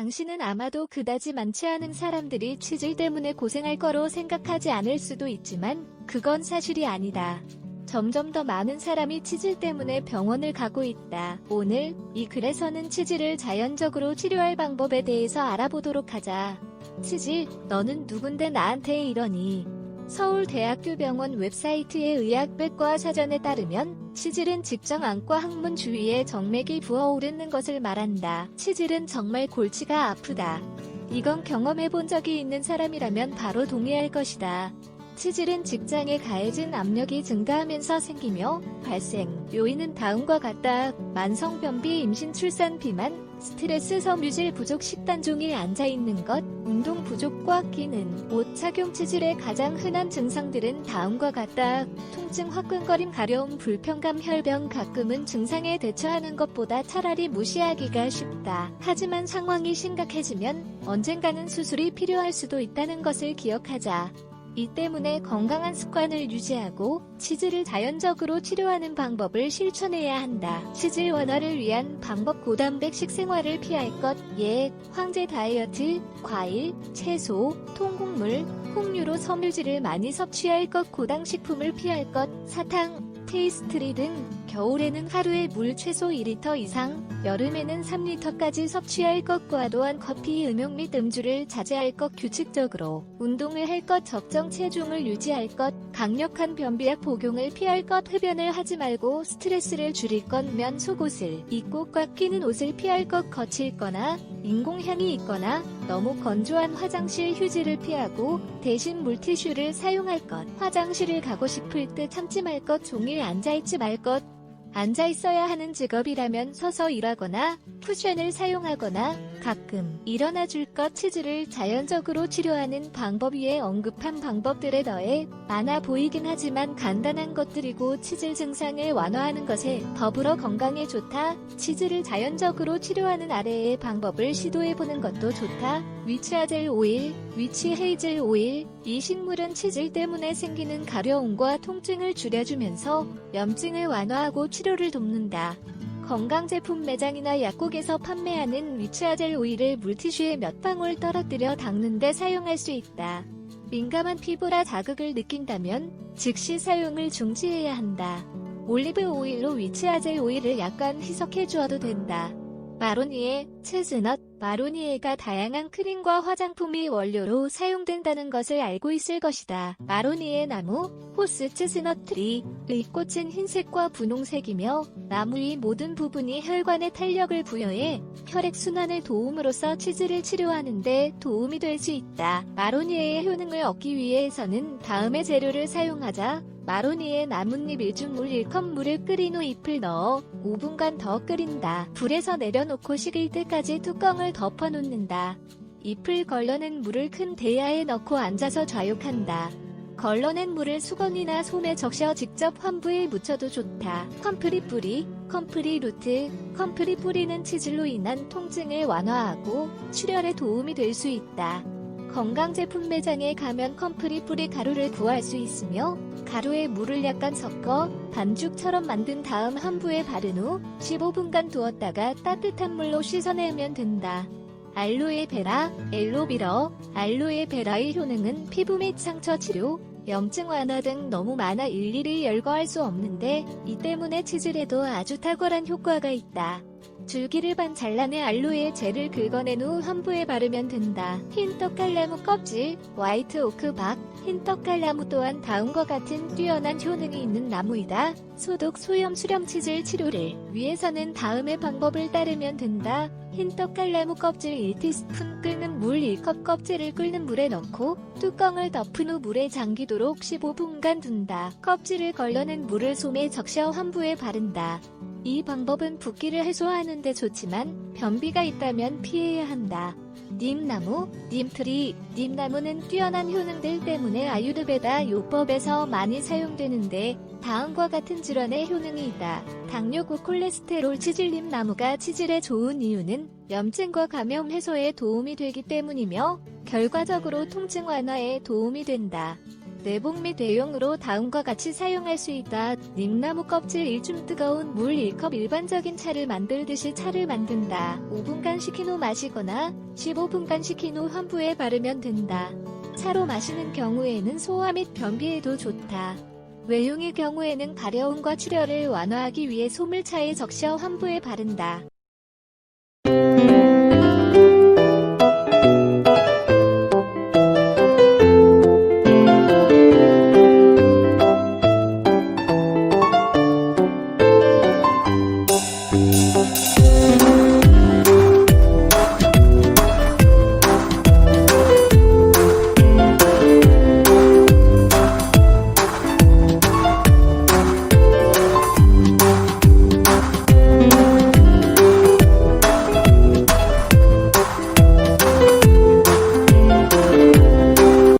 당신은 아마도 그다지 많지 않은 사람들이 치질 때문에 고생할 거로 생각하지 않을 수도 있지만 그건 사실이 아니다. 점점 더 많은 사람이 치질 때문에 병원을 가고 있다. 오늘 이 글에서는 치질을 자연적으로 치료할 방법에 대해서 알아보도록 하자. 치질, 너는 누군데 나한테 이러니? 서울대학교 병원 웹사이트의 의학백과 사전에 따르면 치질은 직장 안과 항문 주위에 정맥이 부어오르는 것을 말한다. 치질은 정말 골치가 아프다. 이건 경험해 본 적이 있는 사람이라면 바로 동의할 것이다. 치질은 직장에 가해진 압력이 증가하면서 생기며 발생. 요인은 다음과 같다. 만성변비, 임신, 출산, 비만, 스트레스, 섬유질 부족, 식단 종일 앉아 있는 것, 운동 부족과 끼는 옷 착용 치질의 가장 흔한 증상들은 다음과 같다. 통증, 화끈거림, 가려움, 불편감, 혈변, 가끔은 증상에 대처하는 것보다 차라리 무시하기가 쉽다. 하지만 상황이 심각해지면 언젠가는 수술이 필요할 수도 있다는 것을 기억하자. 이 때문에 건강한 습관을 유지하고 치질을 자연적으로 치료하는 방법을 실천해야 한다. 치질 완화를 위한 방법 고단백 식생활을 피할 것, 예, 황제 다이어트, 과일, 채소, 통곡물, 홍유로 섬유질을 많이 섭취할 것, 고당식품을 피할 것, 사탕, 페이스트리 등 겨울에는 하루에 물 최소 2리터 이상, 여름에는 3리터까지 섭취할 것과 또한 커피, 음용 및 음주를 자제할 것 규칙적으로 운동을 할 것, 적정 체중을 유지할 것, 강력한 변비약 복용을 피할 것, 흡연을 하지 말고 스트레스를 줄일 것, 면 속옷을 입고 꽉 끼는 옷을 피할 것, 거칠 거나 인공향이 있거나 너무 건조한 화장실 휴지를 피하고 대신 물티슈를 사용할 것, 화장실을 가고 싶을 때 참지 말 것, 종일 앉아있지 말 것, 앉아 있어야 하는 직업이라면 서서 일하거나 쿠션을 사용하거나 가끔 일어나 줄것 치즈를 자연적으로 치료하는 방법 위에 언급한 방법들에 더해 많아 보이긴 하지만 간단한 것들이고 치질 증상을 완화하는 것에 더불어 건강에 좋다. 치즈를 자연적으로 치료하는 아래의 방법을 시도해보는 것도 좋다. 위치아젤 오일, 위치 헤이즐 오일, 이 식물은 치질 때문에 생기는 가려움과 통증을 줄여주면서 염증을 완화하고 치료를 돕는다. 건강제품 매장이나 약국에서 판매하는 위치아젤 오일을 물티슈에 몇 방울 떨어뜨려 닦는데 사용할 수 있다. 민감한 피부라 자극을 느낀다면 즉시 사용을 중지해야 한다. 올리브 오일로 위치아젤 오일을 약간 희석해 주어도 된다. 마로니에, 체즈넛, 마로니에가 다양한 크림과 화장품이 원료로 사용된다는 것을 알고 있을 것이다. 마로니에 나무, 호스 체즈넛 트리, 의 꽃은 흰색과 분홍색이며 나무의 모든 부분이 혈관에 탄력을 부여해 혈액순환을 도움으로써 치질을 치료하는데 도움이 될 수 있다. 마로니에의 효능을 얻기 위해서는 다음의 재료를 사용하자 마로니에 나뭇잎 1중 물 1컵 물을 끓인 후 잎을 넣어 5분간 더 끓인다. 불에서 내려놓고 식을 때까지 뚜껑을 덮어 놓는다. 잎을 걸러낸 물을 큰 대야에 넣고 앉아서 좌욕한다. 걸러낸 물을 수건이나 솜에 적셔 직접 환부에 묻혀도 좋다. 컴프리 뿌리, 컴프리 루트, 컴프리 뿌리는 치질로 인한 통증을 완화하고 출혈에 도움이 될 수 있다. 건강 제품 매장에 가면 컴프리 뿌리 가루를 구할 수 있으며 가루에 물을 약간 섞어 반죽처럼 만든 다음 한부에 바른 후 15분간 두었다가 따뜻한 물로 씻어내면 된다. 알로에 베라, 엘로비러, 알로에 베라의 효능은 피부 및 상처 치료, 염증 완화 등 너무 많아 일일이 열거할 수 없는데 이 때문에 치질에도 아주 탁월한 효과가 있다. 줄기를 반 잘라내 알로에 젤을 긁어낸 후 환부에 바르면 된다. 흰 떡갈나무 껍질, 화이트 오크 박, 흰 떡갈나무 또한 다음과 같은 뛰어난 효능이 있는 나무이다. 소독 소염 수렴 치질 치료를 위해서는 다음의 방법을 따르면 된다. 흰 떡갈나무 껍질 1티스푼 끓는 물 1컵 껍질을 끓는 물에 넣고 뚜껑을 덮은 후 물에 잠기도록 15분간 둔다. 껍질을 걸러낸 물을 솜에 적셔 환부에 바른다. 이 방법은 붓기를 해소하는 데 좋지만 변비가 있다면 피해야 한다. 님나무, 님트리, 님나무는 뛰어난 효능들 때문에 아유르베다 요법에서 많이 사용되는데 다음과 같은 질환의 효능이 있다. 당뇨고 콜레스테롤 치질님 나무가 치질에 좋은 이유는 염증과 감염 해소에 도움이 되기 때문이며 결과적으로 통증 완화에 도움이 된다. 내복 및 외용으로 다음과 같이 사용할 수 있다. 닉나무 껍질 1줌 뜨거운 물 1컵 일반적인 차를 만들듯이 차를 만든다. 5분간 식힌 후 마시거나 15분간 식힌 후 환부에 바르면 된다. 차로 마시는 경우에는 소화 및 변비에도 좋다. 외용의 경우에는 가려움과 출혈을 완화하기 위해 소물차에 적셔 환부에 바른다.